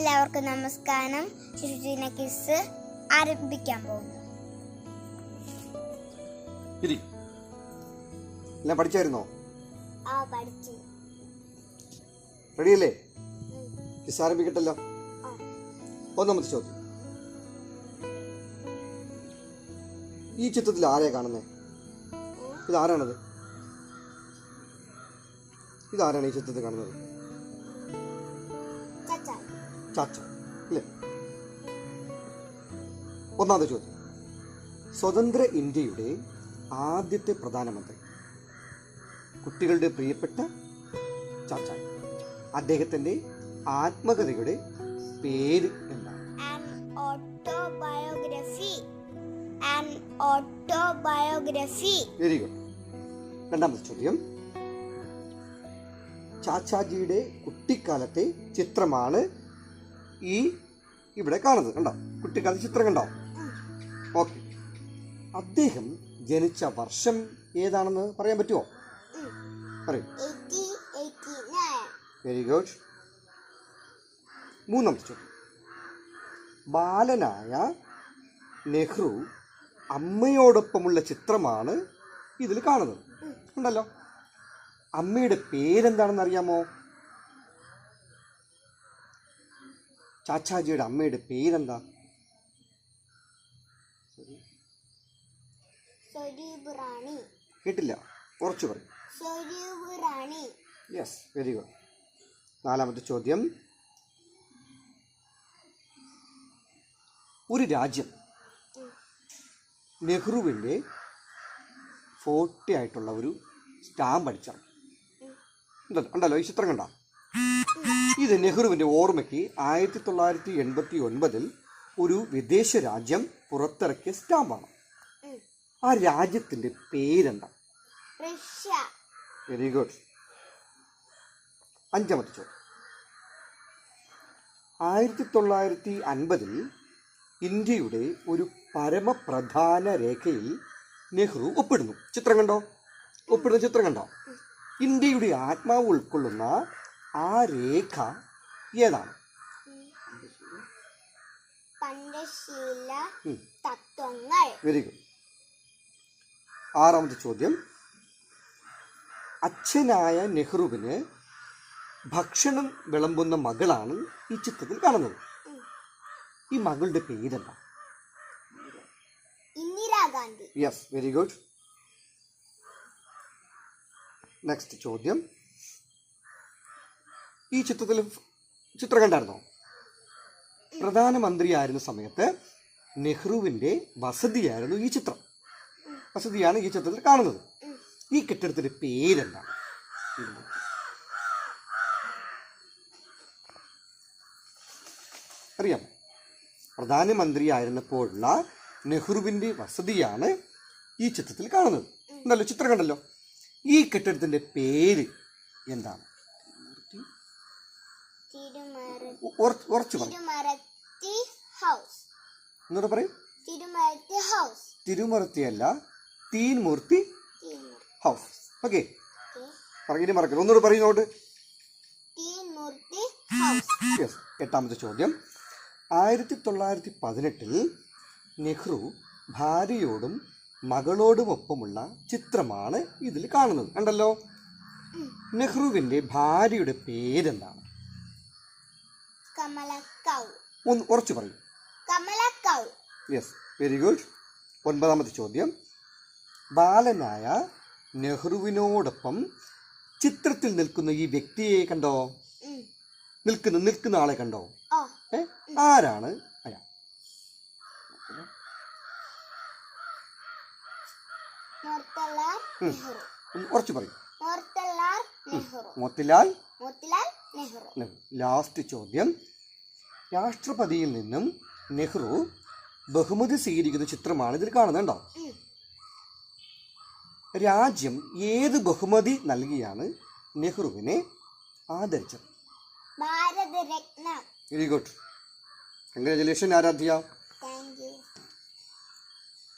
എല്ലാവർക്കും നമസ്കാരം. ശിശുദിന കിസ് ആരംഭിക്കാൻ പോകുന്നു. ഇരി. എല്ലാം പഠിച്ചായിരുന്നോ? ആ പഠിച്ചു. റെഡിയല്ലേ? കിസ് ആരംഭിക്കട്ടല്ലോ. ഒന്നാമത്തെ ചോദ്യം. ഈ ചിത്രത്തിൽ ആരെയാ കാണുന്നേ? ഇതാരാണത്? ഇതാരാണ് ഈ ചിത്രത്തിൽ കാണുന്നത്? ചാച്ച അല്ലേ ഒന്നാമത്തെ ചോദ്യം. സ്വതന്ത്ര ഇന്ത്യയുടെ ആദ്യത്തെ പ്രധാനമന്ത്രി കുട്ടികളുടെ പ്രിയപ്പെട്ട ചാച്ച അദ്ദേഹത്തിന്റെ ആത്മകഥയുടെ പേര് എന്താണ്? ഓട്ടോബയോഗ്രഫി ഓട്ടോബയോഗ്രഫി വെരി ഗുഡ് രണ്ടാമത്തെ ചോദ്യം. ചാച്ചാജിയുടെ കുട്ടിക്കാലത്തെ ചിത്രമാണ് ഈ ഇവിടെ കാണുന്നത് കണ്ടോ? കുട്ടിക്കാല ചിത്രം കണ്ടോ? ഓക്കെ. അദ്ദേഹം ജനിച്ച വർഷം ഏതാണെന്ന് പറയാൻ പറ്റുമോ? പറയൂ. വെരി ഗുഡ് മൂന്നാമത്തെ ചോദ്യം. ബാലനായ നെഹ്റു അമ്മയോടൊപ്പമുള്ള ചിത്രമാണ് ഇതിൽ കാണുന്നത്. ഉണ്ടല്ലോ. അമ്മയുടെ പേരെന്താണെന്ന് അറിയാമോ? ചാച്ചാജിയുടെ അമ്മയുടെ പേരെന്താ? കേട്ടില്ല? കുറച്ച് പറയും. യെസ് വെരി ഗുഡ് നാലാമത്തെ ചോദ്യം. ഒരു രാജ്യം നെഹ്റുവിന്റെ ഫോർട്ടി ആയിട്ടുള്ള ഒരു സ്റ്റാമ്പ് ഉണ്ടല്ലോ ഉണ്ടല്ലോ ഈ ചിത്രം കണ്ട? ഇത് നെഹ്റുവിന്റെ ഓർമ്മയ്ക്ക് ആയിരത്തി തൊള്ളായിരത്തി എൺപത്തി ഒൻപതിൽ ഒരു വിദേശ രാജ്യം പുറത്തിറക്കിയ സ്റ്റാമ്പാണ്. ആ രാജ്യത്തിന്റെ പേരെന്താ? വെരി ഗുഡ് അഞ്ചാമത്തെ ചോദ്യം. ആയിരത്തി തൊള്ളായിരത്തി അൻപതിൽ ഇന്ത്യയുടെ ഒരു പരമപ്രധാന രേഖയിൽ നെഹ്റു ഒപ്പിടുന്നു. ചിത്രം കണ്ടോ? ഒപ്പിടുന്ന ചിത്രം കണ്ടോ? ഇന്ത്യയുടെ ആത്മാവ് ഉൾക്കൊള്ളുന്ന ആ രേഖ ഏതാണ്? പഞ്ചശീല തത്വങ്ങൾ. വെരി ഗുഡ് ആറാമത്തെ ചോദ്യം. അച്ഛനായ നെഹ്റുവിന് ഭക്ഷണം വിളമ്പുന്ന മകളാണ് ഈ ചിത്രത്തിൽ കാണുന്നത്. ഈ മകളുടെ പേരെന്താ? Indira Gandhi yes very good next ചോദ്യം. ഈ ചിത്രത്തിൽ ചിത്രം കണ്ടായിരുന്നോ? പ്രധാനമന്ത്രിയായിരുന്ന സമയത്ത് നെഹ്റുവിന്റെ വസതിയായിരുന്നു ഈ ചിത്രം. വസതിയാണ് ഈ ചിത്രത്തിൽ കാണുന്നത്. ഈ കെട്ടിടത്തിന്റെ പേരെന്താണ്? അറിയാമോ? പ്രധാനമന്ത്രിയായിരുന്നപ്പോഴുള്ള നെഹ്റുവിന്റെ വസതിയാണ് ഈ ചിത്രത്തിൽ കാണുന്നത്. ഉണ്ടല്ലോ ചിത്രം കണ്ടല്ലോ. ഈ കെട്ടിടത്തിന്റെ പേര് എന്താണ്? ഉറച്ചു ഹൗസ് എന്നോട് പറയും? House തിരുമൂർത്തിയല്ല Teen Murti house okay. പറഞ്ഞിട്ട് മറക്കില്ല ഒന്നുകൂടെ പറയുന്നോട്ട് യെസ് എട്ടാമത്തെ ചോദ്യം. ആയിരത്തി തൊള്ളായിരത്തി പതിനെട്ടിൽ നെഹ്റു ഭാര്യയോടും മകളോടുമൊപ്പമുള്ള ചിത്രമാണ് ഇതിൽ കാണുന്നത്. കണ്ടല്ലോ? നെഹ്റുവിന്റെ ഭാര്യയുടെ പേരെന്താണ്? ഒന്ന് ഉറച്ചു പറയൂ. യെസ് വെരി ഗുഡ് ഒൻപതാമത്തെ ചോദ്യം. ബാലനായ നെഹ്റുവിനോടൊപ്പം ചിത്രത്തിൽ നിൽക്കുന്ന ഈ വ്യക്തിയെ കണ്ടോ. നിൽക്കുന്ന നിൽക്കുന്ന ആളെ കണ്ടോ? ഏ? ആരാണ്? അയാൾ ഉറച്ചു പറയും. മോത്തിലാൽ നെഹ്റു. ലാസ്റ്റ് ചോദ്യം. രാഷ്ട്രപതിയിൽ നിന്നും നെഹ്റു ബഹുമതി സ്വീകരിക്കുന്ന ചിത്രമാണ് ഇതിൽ കാണുന്നുണ്ടോ. രാജ്യം ഏത് ബഹുമതി നൽകിയാണ് നെഹ്റുവിനെ ആദരിച്ചത്? Bharat Ratna. Very good congratulation Aaradhya.